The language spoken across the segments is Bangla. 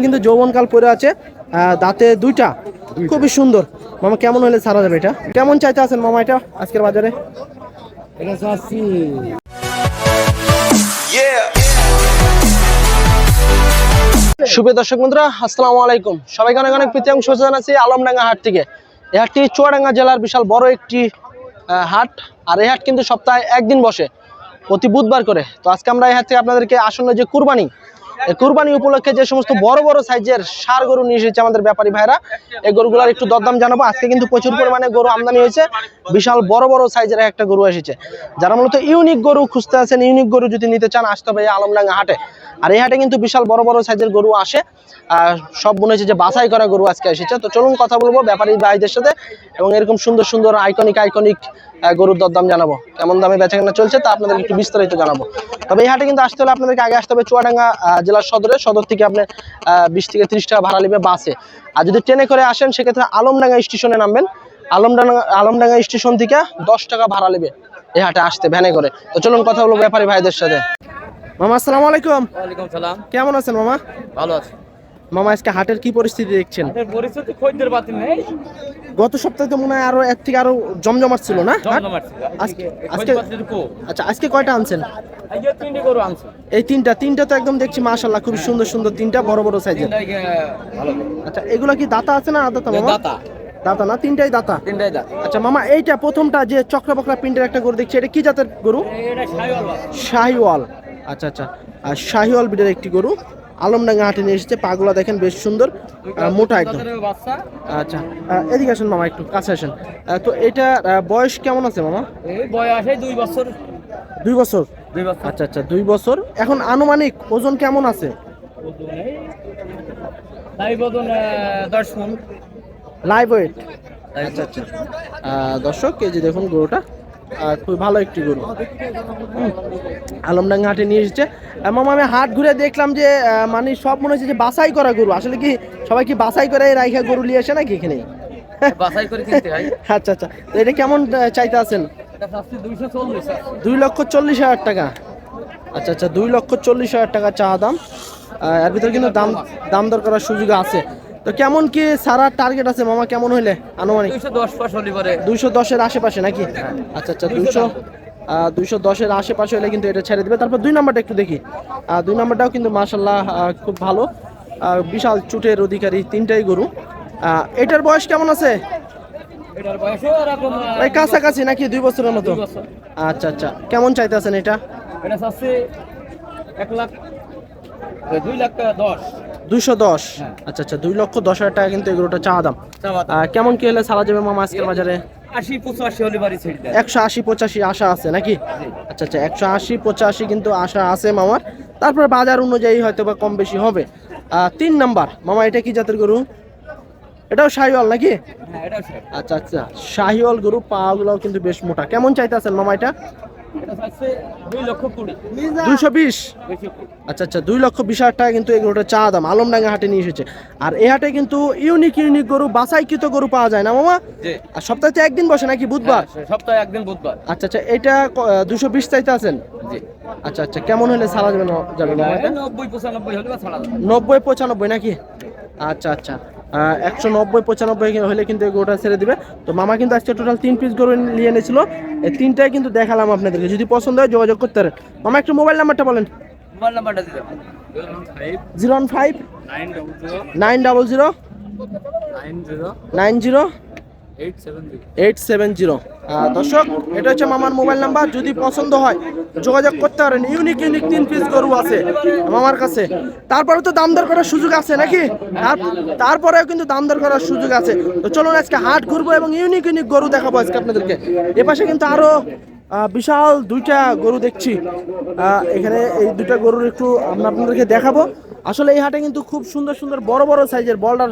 কিন্তু যৌবনকাল পরে আছে দাঁতে দুইটা। খুবই সুন্দর। মামা কেমন হলে ছাড়া যাবে এটা? কেমন চাইতে আছেন মামা এটা আজকের বাজারে? শুভ দর্শক বন্ধুরা আসসালামু আলাইকুম। সবাইকে অনেক অনেক প্রীতি শুভেচ্ছা জানাচ্ছি আলমডাঙ্গা হাট থেকে। এই হাটটি চুয়াডাঙ্গা জেলার বিশাল বড় একটি আহ, হাট। আর এই হাট কিন্তু সপ্তাহে একদিন বসে প্রতি বুধবার করে। তো আজকে আমরা এই হাট থেকে আপনাদেরকে আসন্ন যে কুরবানি কুরবানি উপলক্ষে যে সমস্ত বড় বড় সাইজের সার গরু নিয়ে এসেছে আমাদের ব্যাপারী ভাইরা, এই গরুগুলোর একটু দরদাম জানাব। আজকে কিন্তু প্রচুর পরিমাণে গরু আমদানি হয়েছে। বিশাল বড় বড় সাইজের একটা গরু এসেছে। যারা মূলত ইউনিক গরু খুঁজতে আছেন ইউনিক গরু যদি নিতে চান, আসতে হবে আলমডাঙ্গা হাটে। আর এই হাটে কিন্তু বিশাল বড় বড় সাইজের গরু আসে। সব মনে হচ্ছে যে বাছাই করা গরু আজকে এসেছে। তো চলুন কথা বলব ব্যাপারী ভাইদের সাথে এবং এরকম সুন্দর সুন্দর আইকনিক আইকনিক গরুর দরদাম জানাব। কেমন দামে বেচা কেনা চলছে তা আপনাদের একটু বিস্তারিত জানাব। তবে এই হাটে কিন্তু আসতে হলে আপনাদেরকে আগে আসতে হবে চুয়াডাঙ্গা জেলার সদরে। সদর থেকে আপনার বিশ থেকে ত্রিশ টাকা ভাড়া নেবে বাসে। আর যদি ট্রেনে করে আসেন সেক্ষেত্রে আলমডাঙ্গা স্টেশনে নামবেন। আলমডাঙ্গা আলমডাঙ্গা স্টেশন থেকে দশ টাকা ভাড়া নেবে এই হাটে আসতে ভ্যানে করে। তো চলুন কথা বলব ব্যাপারী ভাইদের সাথে। মামা আসসালামু আলাইকুম। ওয়ালাইকুম সালাম। কেমন আছেন মামা? ভালো আছি। মামা আজকে হাটের কি পরিস্থিতি দেখছেন? পরিস্থিতি খদ্দের বাতিল নেই। গত সপ্তাহে তো মনে হয় আরও এর থেকে আরও জমজমাট ছিল না। আজকে আজকে আচ্ছা আজকে কয়টা আনছেন? এই তিনটা তিনটা। তো একদম দেখছি মাশাল্লাহ খুব সুন্দর সুন্দর তিনটা বড় বড় সাইজের। আচ্ছা এগুলা কি দাতা আছে না আদাতা মামা? দাতা। দাতা না তিনটাই দাতা? তিনটাই দাতা। আচ্ছা মামা এইটা প্রথমটা যে চক্রা বকরা প্রিন্টের একটা গরু দেখছি এটা কি জাতের গরু? শাহিওয়াল। আচ্ছা আচ্ছা। আর শাহিওয়াল বিটের একটি গরু। আলমডাঙ্গা হাটে নিয়ে এসেছে। পাগুলা দেখেন বেশ সুন্দর মোটা একদম। আচ্ছা এদিকে আসেন মামা একটু কাছে আসেন। তো এটা বয়স কেমন আছে মামা? বয়সে দুই বছর। দুই বছর? আচ্ছা আচ্ছা দুই বছর। এখন আনুমানিক ওজন কেমন আছে? লাইভ ওয়েট আচ্ছা আচ্ছা। দর্শক এই যে দেখুন গরুটা। খুবই ভালো একটি গরু। আলমডাঙ্গা হাটে নিয়ে এসেছে। মামা আমি হাট ঘুরে দেখলাম যে মানে সব মনে হচ্ছে যে বাছাই করা গরু। আসলে কি সবাই কি বাছাই করে রাইখা গরু নিয়ে আসে নাকি এখানে? বাছাই করে কিনতে হয়। আচ্ছা আচ্ছা। তো এটা কেমন চাইতে আছেন? দুই লক্ষ চল্লিশ হাজার টাকা। আচ্ছা আচ্ছা। দুই লক্ষ চল্লিশ হাজার টাকা চা দাম। এর ভিতরে কিন্তু দাম দাম দর করার সুযোগ আছে। তো কেমন কি সারা টার্গেট আছে? মামা কেমন হইলে আনুমানিক? দুইশো দশের আশেপাশে নাকি? আচ্ছা আচ্ছা 210 দুইশো দুইশো দশের আশেপাশে হলে কিন্তু এটা ছেড়ে দিবে। তারপর দুই নাম্বারটা একটু দেখি। দুই নাম্বারটাও কিন্তু মাসাল্লাহ খুব ভালো। বিশাল চুটের অধিকারী তিনটাই গরু। এটার বয়স কেমন আছে? ওই কাছাকাছি নাকি দুই বছরের মতো? আচ্ছা আচ্ছা। কেমন চাইতেছেন এটা? এটা এক লাখ দুই লাখ দশ। দুইশো দশ। হ্যাঁ। আচ্ছা আচ্ছা দুই লক্ষ দশ হাজার টাকা কিন্তু এগুলোটা চা দাম। কেমন কি হলে সারা যাবে মামা আজকের বাজারে? একশো আশি পঁচাশি আশা আছে নাকি? আচ্ছা আচ্ছা একশো আশি পঁচাশি কিন্তু আশা আছে মামার। তারপর বাজার অনুযায়ী হয়তো বা কম বেশি হবে। তিন নাম্বার মামা এটা কি জাতের গরু? এটাও শাহিওয়াল নাকি? হ্যাঁ আচ্ছা আচ্ছা শাহিওয়াল গরু পাগুলোও কিন্তু বেশ মোটা। কেমন চাইতেছেন মামা এটা? দুইশো বিশ? আচ্ছা আচ্ছা দুই লক্ষ বিশ হাজার টাকা কিন্তু এগুলোটা চা দাম আলমডাঙ্গা হাটে নিয়ে এসেছে। আর এই হাটে কিন্তু ইউনিক ইউনিক গরু বাছাইকৃত গরু পাওয়া যায় না মামা? আর সপ্তাহে তো একদিন বসে নাকি বুধবার? হ্যাঁ, সপ্তাহে একদিন বুধবার। আচ্ছা আচ্ছা এটা দুশো বিশ চাইতে আছেন? আচ্ছা আচ্ছা কেমন হলে সারা যাবে না যাবে নব্বই পঁচানব্বই হলে ছাড়া। নব্বই পঁচানব্বই নাকি? আচ্ছা আচ্ছা। একশো নব্বই পঁচানব্বই হলে কিন্তু এই গরুটা ছেড়ে দিবে। তো মামা কিন্তু আজকে টোটাল তিন পিস গরু নিয়ে এনেছিল। এই তিনটাই কিন্তু দেখালাম আপনাদেরকে। যদি পছন্দ হয় যোগাযোগ করতে পারেন। মামা একটু মোবাইল নাম্বারটা বলেন। মোবাইল নাম্বারটা zero one five nine double nine double zero nine zero nine zero eight seven zero. Eight seven zero. দর্শক এটা হচ্ছে মামার মোবাইল নাম্বার যদি পছন্দ হয় যোগাযোগ করতে পারেন। ইউনিক ইউনিক তিন পিস গরু আছে মামার কাছে। তারপরে তো দাম দর করার সুযোগ আছে নাকি? তার- তারপরেও কিন্তু দাম দর করার সুযোগ আছে। তো চলুন আজকে হাট ঘুরবো এবং ইউনিক ইউনিক গরু দেখাবো আজকে আপনাদেরকে। এ পাশে কিন্তু আরও আহ, বিশাল দুইটা গরু দেখছি। এখানে এই দুইটা গরুর একটু আমরা আপনাদেরকে দেখাবো। আসলে এই হাটে কিন্তু খুব সুন্দর সুন্দর বড় বড় সাইজের বর্ডার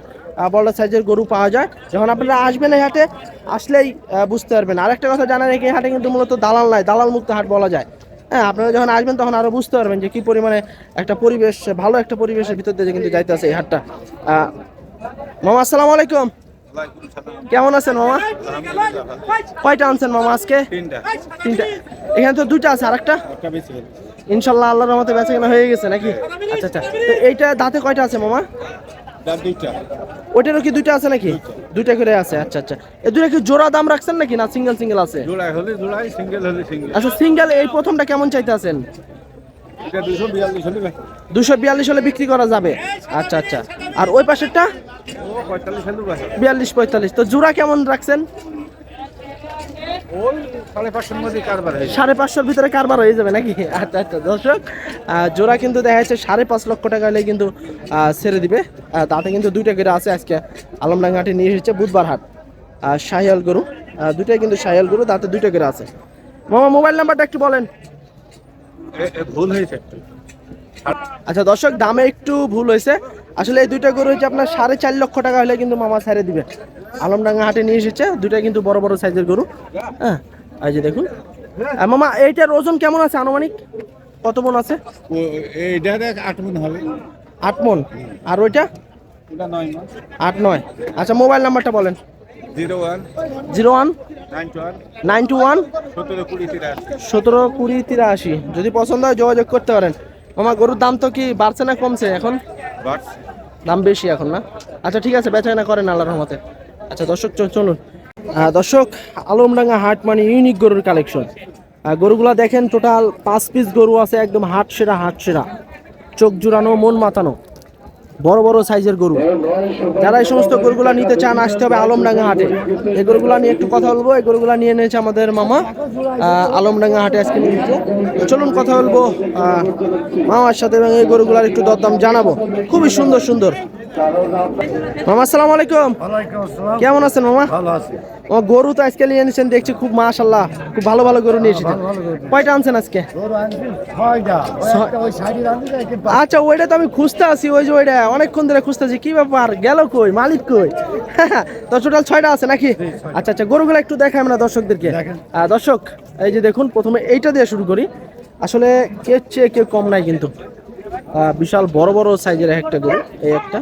বর্ডার সাইজের গরু পাওয়া যায়। যখন আপনারা আসবেন এই হাটে আসলেই বুঝতে পারবেন। আরেকটা কথা জানা রেখে এই হাটে কিন্তু মূলত দালাল নাই দালাল মুক্ত হাট বলা যায়। হ্যাঁ আপনারা যখন আসবেন তখন আরও বুঝতে পারবেন যে কী পরিমাণে একটা পরিবেশ ভালো একটা পরিবেশের ভিতর দিয়ে কিন্তু যাইতে আছে এই হাটটা। মামা আসসালামু আলাইকুম। কেমন আছেন মামা? কয়টা আনছেন মামা আজকে? তিনটা। এখানে তো দুইটা আছে আরেকটা? ইনশাল্লাহ আল্লাহর রহমতে বেচা কেনা হয়ে গেছে নাকি? আচ্ছা আচ্ছা। তো এইটা দাঁতে কয়টা আছে মামা? দাম কি দুইটা আছে নাকি? দুইটা। করে আছে আচ্ছা আচ্ছা। এই দুইটা কি জোড়া দাম রাখছেন নাকি না সিঙ্গেল সিঙ্গেল আছে? জোড়া হলে জোড়াই সিঙ্গেল হলে সিঙ্গেল। আচ্ছা সিঙ্গেল এই প্রথমটা কেমন চাইতে আছেন এটা দুশো বিয়াল্লিশ হলে বিক্রি। করা যাবে। আচ্ছা আচ্ছা। আর ওই পাশেরটা? বিয়াল্লিশ পঁয়তাল্লিশ। তো জোড়া কেমন রাখছেন? সাড়ে পাঁচশোর ভিতরে কারবার হয়ে যাবে নাকি? আচ্ছা আচ্ছা দর্শক জোড়া কিন্তু দেখা যাচ্ছে সাড়ে পাঁচ লক্ষ টাকা হলে কিন্তু ছেড়ে দিবে। তাতে কিন্তু দুইটা করে আছে আজকে আলমডাঙ্গা হাটে নিয়ে এসেছে বুধবার হাট আর শাহিয়াল গরু দুইটাই কিন্তু শাহিয়াল গরু তাতে দুইটা করে আছে। মামা মোবাইল নাম্বারটা একটু বলেন। ভুল হয়েছে। আচ্ছা দর্শক দামে একটু ভুল হয়েছে। আসলে এই দুইটা গরু হচ্ছে আপনার সাড়ে চার লক্ষ টাকা হলে কিন্তু মামা ছেড়ে দিবে। আলমডাঙ্গা হাটে নিয়ে এসেছে। দুইটা কিন্তু বড় বড় সাইজের গরু। হ্যাঁ এই যে দেখুন। মামা এইটার ওজন কেমন আছে আনুমানিক? কত মন আছে? এইটা আট মিন হবে। আট মন। আর ওইটা? আট নয়। আচ্ছা মোবাইল নাম্বারটা বলেন। Zero one. Zero one? Nine two one. সতেরো কুড়ি তিরাশি। যদি পছন্দ হয় যোগাযোগ করতে পারেন। মামা গরুর দাম তো কি বাড়ছে না কমছে এখন? দাম বেশি এখন না? আচ্ছা ঠিক আছে বেচা কেনা করেন আল্লাহর রহমতে। আচ্ছা দর্শক চল- চলুন। দর্শক, আলমডাঙ্গা হাট মানে ইউনিক গরুর কালেকশন গরুগুলা দেখেন টোটাল পাঁচ পিস গরু আছে, একদম হাট সেরা হাট সেরা। চোখ জুড়ানো, মন মাতানো। বড় বড় সাইজের গরু। যারা এই সমস্ত গরুগুলা নিতে চান, আসতে হবে আলমডাঙ্গা হাটে। এই গরুগুলা নিয়ে একটু কথা বলব। এই গরুগুলা নিয়ে নিয়েছে আমাদের মামা। আলমডাঙ্গা হাটে আজকে নিয়ে তো চলুন, কথা বলব মামার সাথে এবং এই গরুগুলার একটু দরদাম জানাব। খুবই সুন্দর সুন্দর। মামা আসসালামু আলাইকুম। কেমন আছেন মামা? ভালো আছে। ও গরু তো আজকে নিয়ে এনেছেন দেখছি খুব মাশাল্লাহ খুব ভালো ভালো গরু নিয়ে এসেছেন। কয়টা আনছেন আজকে? আচ্ছা ওইটা তো আমি খুঁজতে আছি ওই যে ওইটা অনেকক্ষণ ধরে খুঁজতেছি কি ব্যাপার গেল কই মালিক কই? তো টোটাল ছয়টা আছে নাকি? আচ্ছা আচ্ছা গরুগুলো একটু দেখাই আমরা দর্শকদেরকে। দর্শক এই যে দেখুন প্রথমে এইটা দিয়ে শুরু করি। আসলে কে চেয়ে কেউ কম নাই কিন্তু। বিশাল বড় বড় সাইজের একটা গরু এই একটা।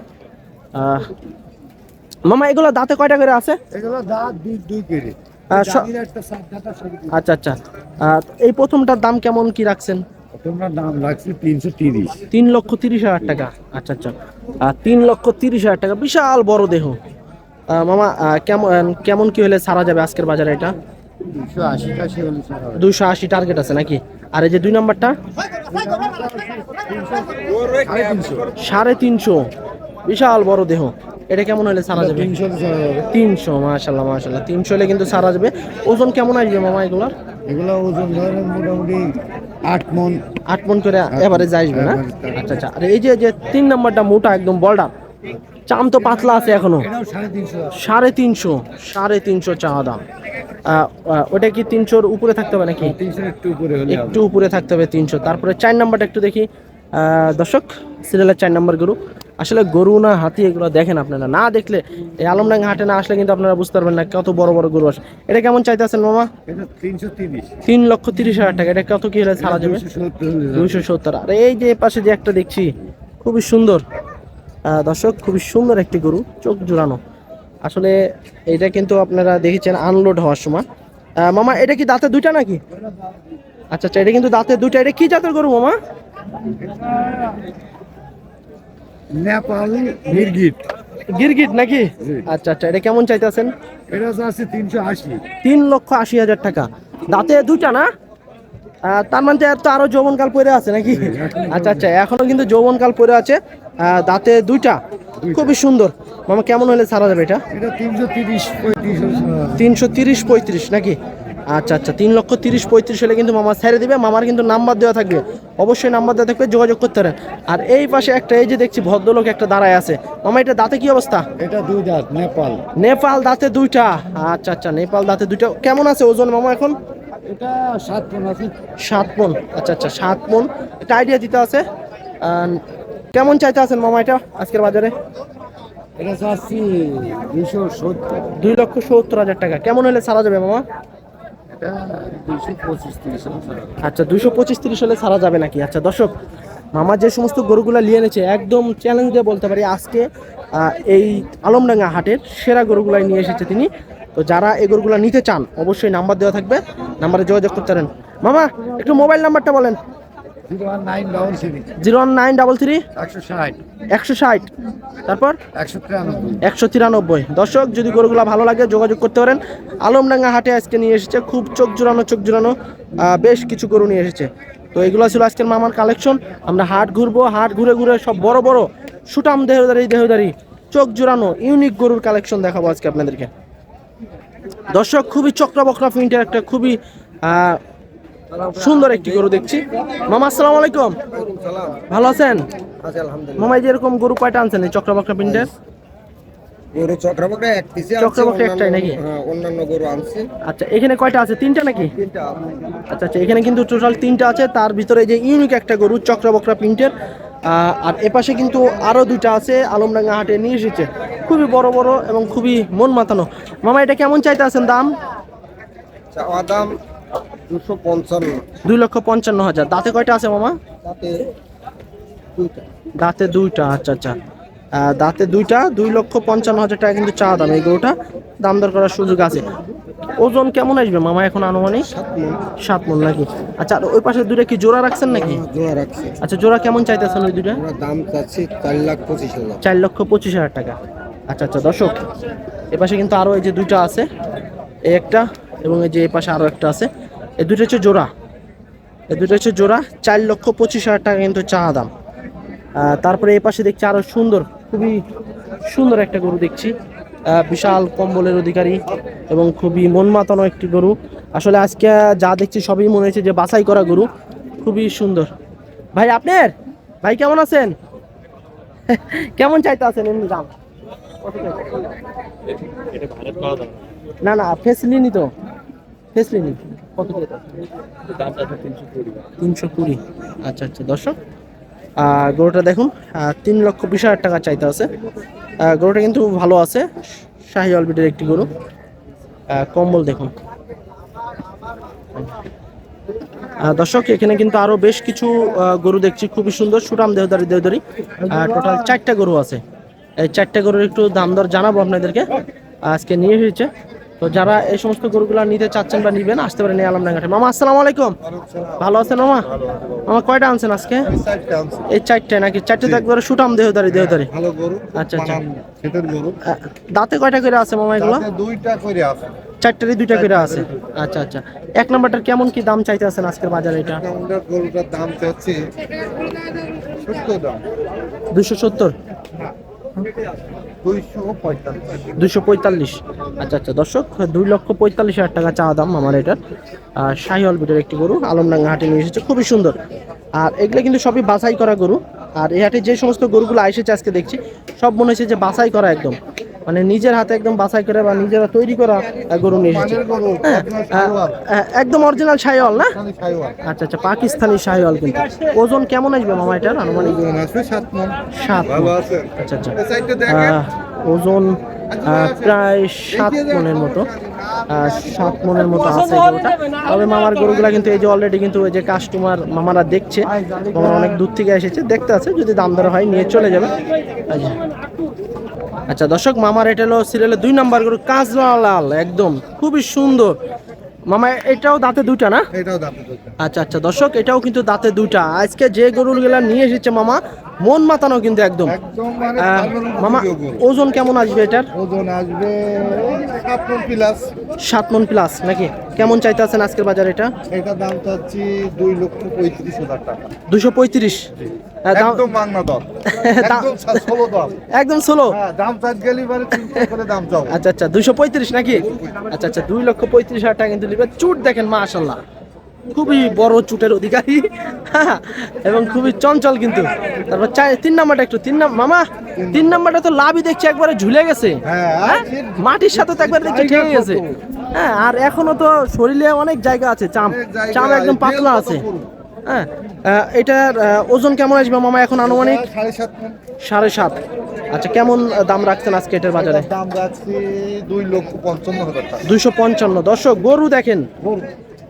মামা এগুলো দাঁতে কয়টা করে আছে? এগুলো দাঁত দুই দুই দাঁতা আচ্ছা আচ্ছা। এই প্রথমটার দাম কেমন কি রাখছেন? তোমরা দাম লাগছে তিনশো তিরিশ। তিন লক্ষ তিরিশ হাজার টাকা। আচ্ছা আচ্ছা। আহ, তিন লক্ষ তিরিশ হাজার টাকা। বিশাল বড় দেহ। মামা কেমন কেমন কি হলে সারা যাবে আজকের বাজারে এটা? দুশো আশি টার্গেট আছে নাকি? আর এই যে দুই নম্বরটা? সাড়ে তিনশো। বিশাল বড় দেহ। এটা কেমন হলে সারা যাবে? তিনশো মাশাল্লাহ মাশাল্লাহ তিনশো হলে কিন্তু সারা যাবে। ওজন কেমন আসবে মামা এগুলার? এগুলো ওজন ধরেন মোটামুটি আট মন। আট মন করে এভারেজ আসবে না? আচ্ছা আচ্ছা। আর এই যে যে তিন নম্বরটা মোটা একদম বলডার চাম তো পাতলা আছে এখনও? সাড়ে তিনশো। সাড়ে তিনশো চাওয়া দাম। ওটা কি তিনশোর উপরে থাকতে হবে নাকি? একটু উপরে থাকতে হবে তিনশো। তারপরে চার নাম্বারটা একটু দেখি। দর্শক সিরিয়ালের চার নম্বর গরু। আসলে গরু না হাতি এগুলো দেখেন আপনারা। না দেখলে এই আলমডাঙ্গা হাটে না আসলে কিন্তু আপনারা বুঝতে পারবেন না কত বড় বড় গরু আসে। এটা কেমন চাইতে চাইতেছেন মামা? তিন লক্ষ তিরিশ হাজার টাকা। এটা কত কি হলে ছাড়া যাবে। দুইশো সত্তর আর এই যে পাশে যে একটা দেখছি খুবই সুন্দর। আহ, দর্শক খুবই সুন্দর একটি গরু চোখ জোড়ানো। আসলে এটা কিন্তু আপনারা দেখেছেন আনলোড হওয়ার সময়। আহ, মামা এটা কি দাঁতে দুইটা নাকি? আচ্ছা আচ্ছা এটা কিন্তু দাঁতে দুইটা। এটা কি জাতের গরু মামা? নেপাল গিরগিট। গিরগিট নাকি? আচ্ছা আচ্ছা এটা কেমন চাইতেছেন? এটা আছে তিনশো আশি। তিন লক্ষ আশি হাজার টাকা। দাঁতে দুইটা না? তার মানে তো আরও যৌবনকাল পরে আছে নাকি? আচ্ছা আচ্ছা এখনও কিন্তু যৌবনকাল পরে আছে। দাঁতে দুইটা? খুবই সুন্দর। মামা কেমন হলে ছাড়া যাবে এটা? এটা তিনশো তিরিশ পঁয়ত্রিশ। তিনশো তিরিশ পঁয়ত্রিশ নাকি? আচ্ছা আচ্ছা তিন লক্ষ তিরিশ পঁয়ত্রিশ হলে কিন্তু মামা ছেড়ে দিবে। মামার কিন্তু নাম্বার দেওয়া থাকবে। অবশ্যই নাম্বার দেওয়া থাকবে যোগাযোগ করতে পারেন। আর এই পাশে একটা এই যে দেখছি ভদ্রলোক একটা দাঁড়ায় আছে। মামা এটা দাঁতে কি অবস্থা? এটা দুই দাঁত নেপাল। নেপাল দাঁতে দুইটা। আচ্ছা আচ্ছা নেপাল দাঁতে দুইটা। কেমন আছে ওজন মামা এখন? এটা সাত পন আছে। সাত মন। আচ্ছা আচ্ছা সাত মন। একটা আইডিয়া দিতে আছে। কেমন চাইতে আছেন মামা এটা আজকের বাজারে? এটা চাচ্ছি দুশো সত্তর। দুই লক্ষ সত্তর হাজার টাকা। কেমন হলে ছাড়া যাবে মামা? আচ্ছা দুশো পঁচিশ, তিরিশ হলে ছাড়া যাবে নাকি? আচ্ছা দর্শক, মামা যে সমস্ত গরুগুলা নিয়ে এনেছে, একদম চ্যালেঞ্জ দিয়ে বলতে পারি, আজকে এই আলমডাঙ্গা হাটের সেরা গরুগুলাই নিয়ে এসেছে তিনি। তো যারা এই গরুগুলো নিতে চান, অবশ্যই নাম্বার দেওয়া থাকবে। নাম্বারে যোগাযোগ করতে পারেন। মামা, একটু মোবাইল নাম্বারটা বলেন। Zero one nine double three একশো ষাট। তারপর? একশো তিরানব্বই। দর্শক যদি গরুগুলো ভালো লাগে যোগাযোগ করতে পারেন। আলমডাঙ্গা হাটে আজকে নিয়ে এসেছে খুব চোখ জুড়ানো চোখ জুড়ানো বেশ কিছু গরু নিয়ে এসেছে। তো এগুলো ছিল আজকের মামার কালেকশন আমরা হাট ঘুরবো হাট ঘুরে ঘুরে সব বড় বড় সুটাম দেহদারি দেহদারি চোখ জুড়ানো ইউনিক গরুর কালেকশন দেখাবো আজকে আপনাদেরকে। দর্শক খুবই চক্রা বকরা প্রিন্টের একটা খুবই সুন্দর একটি গরু দেখছি। মামা আসসালামু আলাইকুম। ভালো আছেন? আচ্ছা আলহামদুলিল্লাহ মামা এই যে এরকম গরু কয়টা আনছেন এই গরু চক্রবকরা এক পিসে চক্রবকরা একটাই নাকি? হ্যাঁ অন্যান্য গরু আনছে। আচ্ছা এখানে কয়টা আছে? তিনটা নাকি? আচ্ছা আচ্ছা এখানে কিন্তু টোটাল তিনটা আছে। তার ভিতরে যে ইউনিক একটা গরু চক্রবকরা প্রিন্টের আর এপাশে কিন্তু আরও দুইটা আছে। আলমডাঙ্গা হাটে নিয়ে এসেছে। খুবই বড় বড় এবং খুবই মন মাতানো। মামা এটা কেমন চাইতে আছেন দাম? দাম দুশো পঞ্চান্ন। দুই লক্ষ পঞ্চান্ন হাজার। দাঁতে কয়টা আছে মামা? তাতে দুইটা। দাঁতে দুইটা আচ্ছা আচ্ছা। দাঁতে দুইটা দুই লক্ষ পঞ্চান্ন হাজার টাকা কিন্তু চা দাম এই গরুটা। দাম দর করার সুযোগ আছে। ওজন কেমন আসবে মামা এখন আনুমানিক? সাত মন। নাকি? আচ্ছা ওই পাশে দুইটা কি জোড়া রাখছেন নাকি? জোড়া রাখছে। আচ্ছা জোড়া কেমন চাইতেছেন ওই দুইটা? দাম চাচ্ছি চার লাখ পঁচিশ হাজার। চার লক্ষ পঁচিশ হাজার টাকা। আচ্ছা আচ্ছা দর্শক এপাশে কিন্তু আরও এই যে দুইটা আছে। এই একটা এবং এই যে এই পাশে আরও একটা আছে। এই দুটো হচ্ছে জোড়া। এই দুটো হচ্ছে জোড়া, চার লক্ষ পঁচিশ হাজার টাকা কিন্তু চা দাম। তারপরে এই পাশে দেখছি আরও সুন্দর, খুবই সুন্দর একটা গরু দেখছি। বিশাল কম্বলের অধিকারী এবং খুবই মন মাতানো একটি গরু। আসলে আজকে যা দেখছি সবই মনে হচ্ছে যে বাছাই করা গরু, খুবই সুন্দর। ভাই, আপনার? ভাই, কেমন আছেন? কেমন চাইতে আছেন? এমনি দাম। না না ফেসলিনি তো। ফেসলিনি কত তিনশো কুড়ি। আচ্ছা আচ্ছা। দর্শক গরুটা দেখুন তিন লক্ষ বিশ হাজার টাকা চাইতে আছে। গরুটা কিন্তু ভালো আছে। শাহি অলবিটের একটি গরু। কম্বল দেখুন। দর্শক এখানে কিন্তু আরও বেশ কিছু গরু দেখছি। খুবই সুন্দর। সুরাম দেহদারি দেহদারি। টোটাল চারটা গরু আছে। এই চারটা গরুর একটু দাম দর জানাব আপনাদেরকে। আজকে নিয়ে এসেছে। তো যারা এই সমস্ত গরুগুলো নিতে চাচ্ছেন বা নিবেন আসতে পারেন এই আলমডাঙ্গাটে মামা আসসালামু আলাইকুম। ভালো আছেন মামা? মামা কয়টা আনছেন আজকে? এই চারটায় নাকি? চারটে তো একবারে সুটাম দেহদারি দেহদারি। ভালো গরু আচ্ছা, আচ্ছা। দাঁতে কয়টা করে আছে মামা এগুলো? দুইটা করে আছে। চারটারই দুইটা করে আছে? আচ্ছা আচ্ছা। এক নাম্বারটার কেমন কি দাম চাইতে আছেন আজকের বাজারে এটা? গরুটার দাম চাচ্ছি দুশো সত্তর? দুশো পঁয়তাল্লিশ। আচ্ছা আচ্ছা দর্শক, দুই লক্ষ পঁয়তাল্লিশ হাজার টাকা চা দাম আমার এটার আর শাহি অলবিটের একটি গরু, আলমডাঙ্গা হাটে নিয়ে এসেছে, খুবই সুন্দর। আর এগুলো কিন্তু সবই বাছাই করা গরু। আর এই হাটে যে সমস্ত গরুগুলো এসেছে আজকে দেখছি, সব মনে হয়েছে যে বাছাই করা একদম। মানে নিজের হাতে একদম বাছাই করে বা নিজেরা তৈরি করা গরু নিয়ে এসেছে। হ্যাঁ একদম অরিজিনাল শাহিওয়াল না? আচ্ছা আচ্ছা পাকিস্তানি শাহিওয়াল কিন্তু। ওজন কেমন আসবে মামা এটার? আনুমানিক? সাত সাত আচ্ছা আচ্ছা। ওজন প্রায় সাত মনের মতো। সাত মনের মতো আছে গরুটা। তবে মামার গরুগুলা কিন্তু এই যে অলরেডি কিন্তু ওই যে কাস্টমার মামারা দেখছে। মামারা অনেক দূর থেকে এসেছে দেখতে আছে। যদি দাম দর হয় নিয়ে চলে যাবে। আচ্ছা। আচ্ছা দর্শক মামার এটা হলো সিরিয়ালে দুই নাম্বার গরু কাজলা লাল একদম খুবই সুন্দর। মামা এটাও দাঁতে দুটা না? এটাও দাঁতে আচ্ছা আচ্ছা দর্শক এটাও কিন্তু দাঁতে দুটা আজকে যে গরুগুলো নিয়ে এসেছে মামা মন মাতানো কিন্তু একদম। মানে মামা ওজন কেমন আসবে এটার? ওজন আসবে সাত মন প্লাস সাত মন প্লাস নাকি? কেমন চাইতে আছেন আজকের বাজারে এটা? এটা দাম চাচ্ছি দুই লক্ষ পঁয়ত্রিশ হাজার টাকা। দুশো পঁয়ত্রিশ। একদম দর ষোলো হ্যাঁ দাম চাট গেলি বারে দাম চাও আচ্ছা আচ্ছা দুশো পঁয়ত্রিশ নাকি? আচ্ছা আচ্ছা দুই লক্ষ পঁয়ত্রিশ হাজার টাকা কিন্তু নিবে। চুট দেখেন মা মাশাল্লাহ খুবই বড় চুটের অধিকারী। এবং খুবই চঞ্চল কিন্তু। তারপর চাই তিন নাম্বারটা একটু তিন নাম্বার মামা তিন নাম্বারটা তো লাভই দেখছি একবারে ঝুলে গেছে। হ্যাঁ হ্যাঁ? মাটির সাথে তো একবার দেখছি ঠেকে গেছে। হ্যাঁ আর এখনও তো শরীরে অনেক জায়গা আছে চাম চাম একদম পাতলা আছে। হ্যাঁ এটার ওজন কেমন আসবে মামা এখন আনুমানিক? সাড়ে সাত আচ্ছা কেমন দাম রাখছেন আজকে এটার বাজারে? দাম যাচ্ছি দুই লক্ষ পঞ্চান্ন হাজার দুইশো পঞ্চান্ন। দর্শক গরু দেখেন। গরু।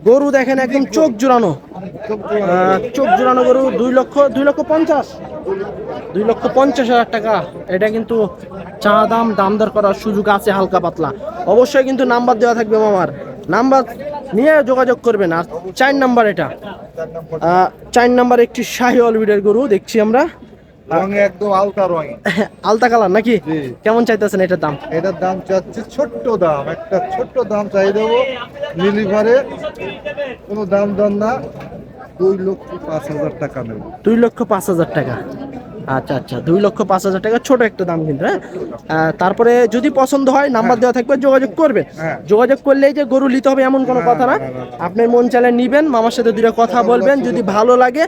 গরু দেখেন একদম চোখ জোড়ানো। চোখ জোড়ানো গরু দুই লক্ষ দুই লক্ষ পঞ্চাশ। দুই লক্ষ পঞ্চাশ হাজার টাকা। এটা কিন্তু চা দাম দাম দর করার সুযোগ আছে হালকা পাতলা। অবশ্যই কিন্তু নাম্বার দেওয়া থাকবে মামার। নাম্বার নিয়ে যোগাযোগ করবেন। আর চার নাম্বার এটা। চার নাম্বার একটি শাহি অলবিডের গরু দেখছি আমরা। রঙে একদম আলতা রঙে। আলতা কালার নাকি? কেমন চাইতেছেন এটার দাম? এটার দাম চাচ্ছি ছোট্ট দাম একটা ছোট্ট দাম চাই দেবো। লিলিভারে কোনো দাম দর না দুই লক্ষ পাঁচ হাজার টাকা নেব। দুই লক্ষ পাঁচ হাজার টাকা। আচ্ছা আচ্ছা দুই লক্ষ পাঁচ হাজার টাকা ছোট একটা দাম কিন্তু হ্যাঁ? তারপরে যদি পছন্দ হয় নাম্বার দেওয়া থাকবে যোগাযোগ করবেন হ্যাঁ। যোগাযোগ করলেই যে গরু নিতে হবে এমন কোনো কথা না। না, না, না। আপনার মন চালে নিবেন মামার সাথে দুটো কথা বলবেন যদি ভালো লাগে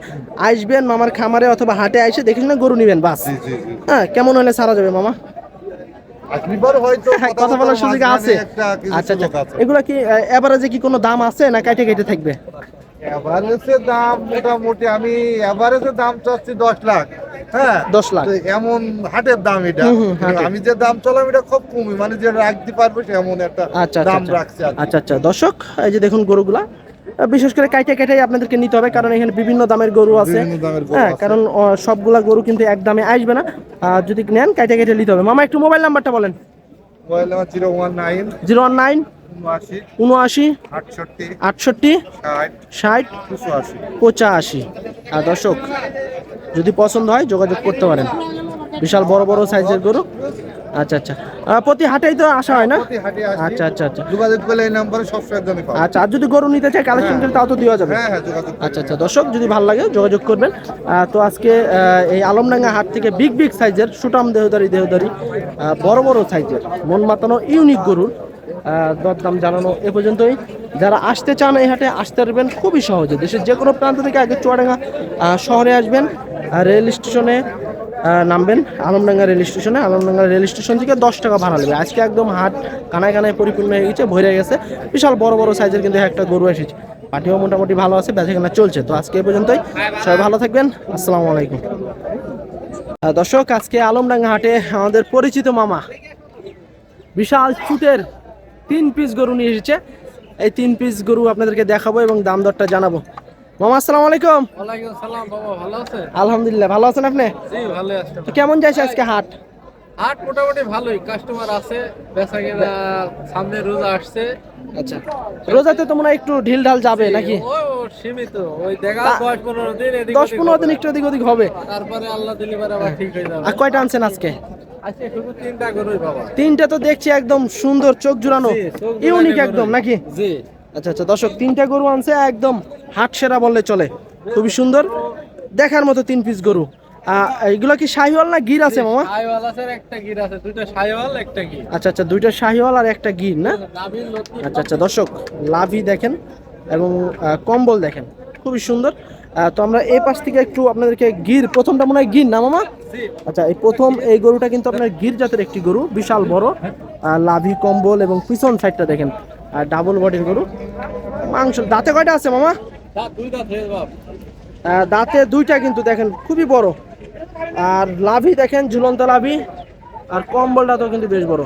আসবেন মামার খামারে অথবা হাটে এসে দেখে শুনে গরু নিবেন বাস। হ্যাঁ কেমন হলে সারা যাবে মামা? হ্যাঁ, কথা বলার সুযোগ আছে। আচ্ছা আচ্ছা। এগুলো কি এভারেজে কি কোনো দাম আছে না কেটে কেটে থাকবে? এভারেজে দাম মোটামুটি আমি এভারেজে দাম চাচ্ছি দশ লাখ। হ্যাঁ? 10 লাখ। এমন হাটের দাম এটা। আমি যে দাম চলাম এটা খুব কমই। মানে যে রাখতে পারবে এমন একটা আচ্ছা আচ্ছা দাম আচ্ছা। রাখছে আচ্ছা আচ্ছা। দর্শক এই যে দেখুন গরুগুলা বিশেষ করে কাইটে কাইটাই আপনাদেরকে নিতে হবে কারণ এখানে বিভিন্ন দামের গরু আছে। হ্যাঁ কারণ সবগুলা গরু কিন্তু এক দামে আসবে না। যদি নেন কাইটে কাইটে নিতে হবে। মামা একটু মোবাইল নাম্বারটা বলেন। Mobile number zero one nine zero one nine উনআশি আটষট্টি ষাট পঁচাশি। আর দর্শক যদি পছন্দ হয় যোগাযোগ করতে পারেন। বিশাল বড় বড় সাইজের গরু। আচ্ছা আচ্ছা। প্রতি হাটেই তো আসা হয় না। আচ্ছা আচ্ছা আচ্ছা। যোগাযোগ করলে এই নাম্বারে সব আচ্ছা আর যদি গরু নিতে চাই কালেকশন করে তাও তো দেওয়া যাবে। হ্যাঁ হ্যাঁ যোগাযোগ আচ্ছা আচ্ছা। দর্শক যদি ভালো লাগে যোগাযোগ করবেন। তো আজকে এই আলমডাঙ্গা হাট থেকে বিগ বিগ সাইজের সুটাম দেহদারি দেহদারি বড় বড় সাইজের মন মাতানো ইউনিক গরুর দরদাম জানানো এ পর্যন্তই। যারা আসতে চান এই হাটে, আসতে পারবেন খুবই সহজে। দেশের যে কোনো প্রান্ত থেকে আগে চুয়াডাঙ্গা শহরে আসবেন রেল স্টেশনে নামবেন। আলমডাঙ্গা রেল স্টেশনে, আলমডাঙ্গা রেল স্টেশন থেকে দশ টাকা ভাড়া নেবে। আজকে একদম হাট কানায় কানায় পরিপূর্ণ হয়ে গেছে, ভরে গেছে। বিশাল বড় বড় সাইজের কিন্তু একটা গরু এসেছে। পাটিও মোটামুটি ভালো আছে, বেচাকেনা চলছে। তো আজকে এ পর্যন্তই। সবাই ভালো থাকবেন। আসসালামু আলাইকুম। দর্শক, আজকে আলমডাঙ্গা হাটে আমাদের পরিচিত মামা, বিশাল চুটের তিন পিস গরু নিয়ে এসেছে। এই তিন পিস গরু আপনাদেরকে দেখাবো এবং দাম দরটা জানাব। মামা আসসালামু আলাইকুম। আলহামদুলিল্লাহ ভালো আছেন আপনি? কেমন যাইছে আজকে হাট? হাট মোটামুটি ভালোই কাস্টমার আছে বেচা কেনা সামনে রোজা আসছে। আচ্ছা রোজাতে তো মনে হয় একটু ঢিল ঢাল যাবে নাকি? সীমিত। ওই দেখা দশ পনেরো দিন এদিক দশ পনেরো দিন একটু এদিক ওদিক হবে। তারপরে আল্লাহ দিলি পরে আবার ঠিক হয়ে যাবে। আর কয়টা আনছেন আজকে? তিনটা তো দেখছি একদম সুন্দর চোখ জুড়ানো। ইউনিক একদম নাকি? জি। আচ্ছা আচ্ছা দর্শক তিনটা গরু আনছে একদম হাট সেরা বললে চলে। খুবই সুন্দর। দেখার মতো তিন পিস গরু। এগুলো কি শাহিওয়াল না গির আছে মামা? সাইওয়াল আছে একটা গির আছে। দুইটা সাইওয়াল একটা গির। আচ্ছা আচ্ছা দুইটা শাহিওয়াল আর একটা গির না? আচ্ছা আচ্ছা দর্শক লাভি দেখেন এবং কম্বল দেখেন। খুবই সুন্দর। তো আমরা এই পাশ থেকে একটু আপনাদেরকে গির প্রথমটা মনে হয় গির না মামা? আচ্ছা এই প্রথম এই গরুটা কিন্তু আপনার গির জাতের একটি গরু বিশাল বড়। লাভি কম্বল এবং পিছন সাইডটা দেখেন। আর ডাবল বডির গরু। মাংস দাঁতে কয়টা আছে মামা? দাঁতে দুইটা কিন্তু দেখেন খুবই বড়। আর লাভি দেখেন ঝুলন্ত লাভি। আর কম্বলটা তো কিন্তু বেশ বড়।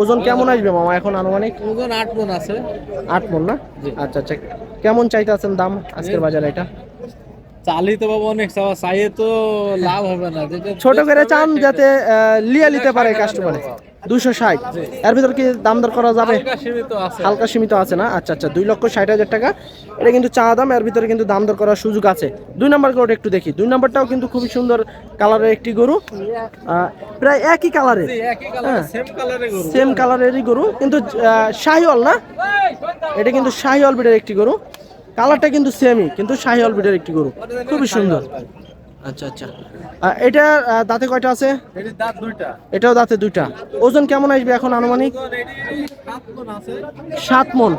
ওজন কেমন আসবে মামা? এখন আনুমানিক? ওজন আট মন আছে। আট মন না? আচ্ছা আচ্ছা। কেমন চাইতে আছেন দাম আজকের বাজারে এটা? চালি তো বাবা অনেক চাওয়া চাইয়ে তো লাভ হবে না। ছোট করে চান যাতে লিয়ে নিতে পারে কাস্টমারে দুশো ষাট। এর ভিতর কি দাম দর করা যাবে? হালকা সীমিত আছে। না? আচ্ছা আচ্ছা দুই লক্ষ ষাট হাজার টাকা। এটা কিন্তু চা দাম এর ভিতরে কিন্তু দাম দর করার সুযোগ আছে। দুই নাম্বার গরুটা একটু দেখি। দুই নাম্বারটাও কিন্তু খুবই সুন্দর কালারের একটি গরু। প্রায় একই কালারের। সেম কালারেরই গরু। কিন্তু শাহিওয়াল না? এটা কিন্তু শাহিওয়াল বিডের একটি গরু। কালারটা কিন্তু সেমই কিন্তু শাহিওয়াল বিডের একটি গরু। খুবই সুন্দর। আচ্ছা আচ্ছা। এটা দাঁতে কয়টা আছে? এটির দাঁত দুইটা। এটাও দাঁতে দুইটা। ওজন কেমন আসবে এখন আনুমানিক? সাত মণ আছে সাত মন।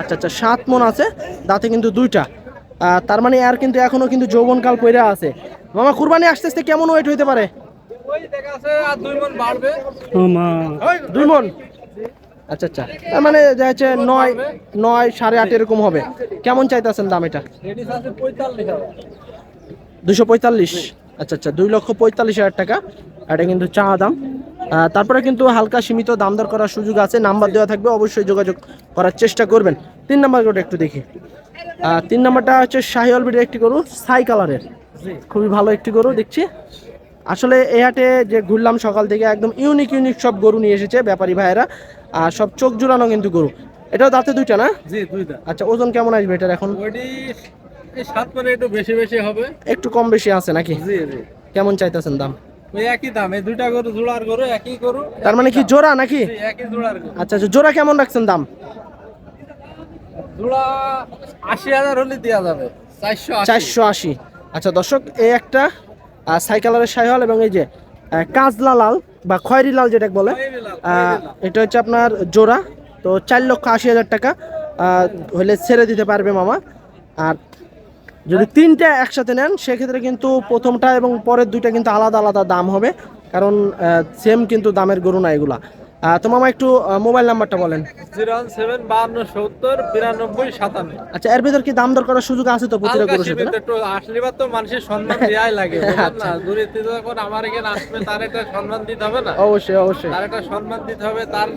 আচ্ছা আচ্ছা সাত মন আছে দাঁতে কিন্তু দুইটা। তার মানে আর কিন্তু এখনও কিন্তু যৌবনকাল পইরা আছে। মামা কুরবানি আসতে আসতে কেমন ওয়েট হইতে পারে? ওই দেখা আছে আর দুই মণ বাড়বে। দুই মন? আচ্ছা আচ্ছা। তার মানে যা হচ্ছে নয় নয়, সাড়ে আট এরকম হবে। কেমন চাইতেছেন দাম এটা? দুশো পঁয়তাল্লিশ। আচ্ছা আচ্ছা দুই লক্ষ পঁয়তাল্লিশ হাজার টাকা। এটা কিন্তু চা দাম। তারপরে কিন্তু হালকা সীমিত দাম দর করার সুযোগ আছে। নাম্বার দেওয়া থাকবে, অবশ্যই যোগাযোগ করার চেষ্টা করবেন। তিন নাম্বার গরুটা একটু দেখি। তিন নাম্বারটা হচ্ছে শাহিওয়াল বিডের একটি গরু, সাই কালারের। খুবই ভালো একটি গরু, দেখছি। আসলে এই হাটে যে ঘুরলাম সকাল থেকে, একদম ইউনিক ইউনিক সব গরু নিয়ে এসেছে ব্যাপারী ভাইয়েরা। আর সব চোখ জোড়ানো কিন্তু গরু। এটাও দাঁতে দুইটা না? জি দুইটা। আচ্ছা ওজন কেমন আসবে এটার এখন? সাত মানে একটু বেশি বেশি হবে। একটু কম বেশি আছে নাকি? জি জি। কেমন চাইতেছেন দাম? ওই একই দাম এই দুইটা গরু জোড়ার গরু একই গরু। তার মানে কি জোড়া নাকি? জি, একই জোড়ার গরু। আচ্ছা আচ্ছা জোড়া কেমন রাখছেন দাম? জোড়া আশি হাজার হলে দেওয়া যাবে চারশো। চারশো আশি। আচ্ছা দর্শক এই একটা আহ, ছাই কালারের সাইহল এবং এই যে কাজলা লাল বা খয়েরি লাল যেটা বলে। এটা হচ্ছে আপনার জোড়া। তো চার লক্ষ আশি হাজার টাকা হলে ছেড়ে দিতে পারবে মামা। আর যদি তিনটা একসাথে নেন সেক্ষেত্রে কিন্তু প্রথমটা এবং পরের দুইটা কিন্তু আলাদা আলাদা দাম হবে। কারণ সেম কিন্তু দামের গরু না এগুলা। তো মামা একটু মোবাইল নাম্বারটা বলেন। জিরো ওয়ান সেভেন বাহান্ন সত্তর বিরানব্বই সাতান্ন। আচ্ছা এর ভিতর কি দাম দর করার সুযোগ আছে তো প্রতিটা গরুর সাথে একটু আসলে তো মানুষের সম্মান দেওয়াই লাগে বুঝলেন না? দূরে যখন আমার এখানে আসবে তার একটা সম্মান দিতে হবে না? অবশ্যই অবশ্যই। তার একটা সম্মান দিতে হবে তার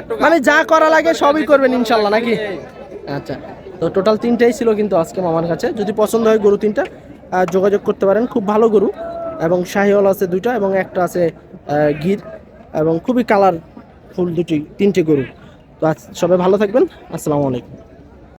একটু মানে যা করা লাগে সবই করবেন ইনশাল্লাহ নাকি? আচ্ছা তো টোটাল তিনটাই ছিল কিন্তু আজকে মামার কাছে। যদি পছন্দ হয় গরু তিনটা যোগাযোগ করতে পারেন খুব ভালো গরু। এবং শাহিওয়াল আছে দুইটা এবং একটা আছে আহ, গির। এবং খুবই কালার ফুল দুটি তিনটি গরু। তো সবাই ভালো থাকবেন। আসসালামু আলাইকুম।